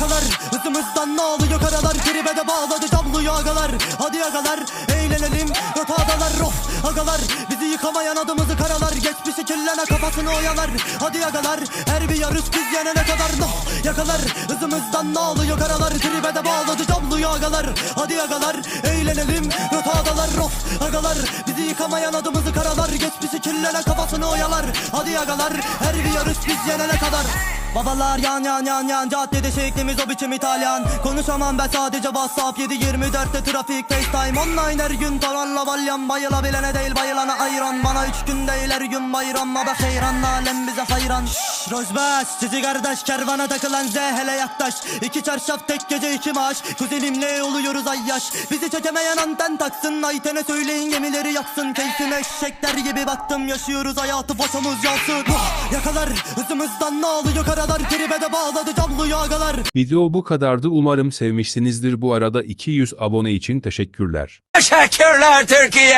yakalar. Hızımızdan ne oluyor karalar? Tribe bağladı camlıyor agalar. Hadi agalar eğlenelim. Göt adalar of agalar. Bizi yıkamayan adımızı karalar. Geçmişi kirlene kafasını oyalar. Hadi agalar her bir yarış biz yenene kadar. Noh yakalar. Hızımızdan ne oluyor karalar? Tribe bağladı camlıyor agalar. Hadi agalar eğlenelim. Göt adalar of agalar. Bizi yıkamayan adımızı karalar. Geçmişi kirlene kafasını oyalar. Hadi agalar her bir yarış biz yenene kadar Babalar yan yan yan yan. Caddede şeklimiz o biçim İtalyan. Konuşamam ben sadece WhatsApp. 7-24'te trafik FaceTime. Online her gün tavanla balyan Bayılabilene değil bayılana ayran. Bana üç gün değil her gün bayram. Baba seyran alem bize hayran. Şşş Rozbaş sizi kardeş kervana takılan Z hele yaklaş. İki çarşaf tek gece iki maaş. Kuzenimle oluyoruz ay yaş Bizi çekemeyen anten taksın. Ayten'e söyleyin gemileri yaksın. Keyfime eşekler gibi baktım. Yaşıyoruz hayatı boşumuz yansın. Yakalar hızımızdan ne oluyor karalar Tribe bağladı camlıyor agalar Video bu kadardı umarım sevmişsinizdir bu arada 200 abone için teşekkürler. Teşekkürler Türkiye.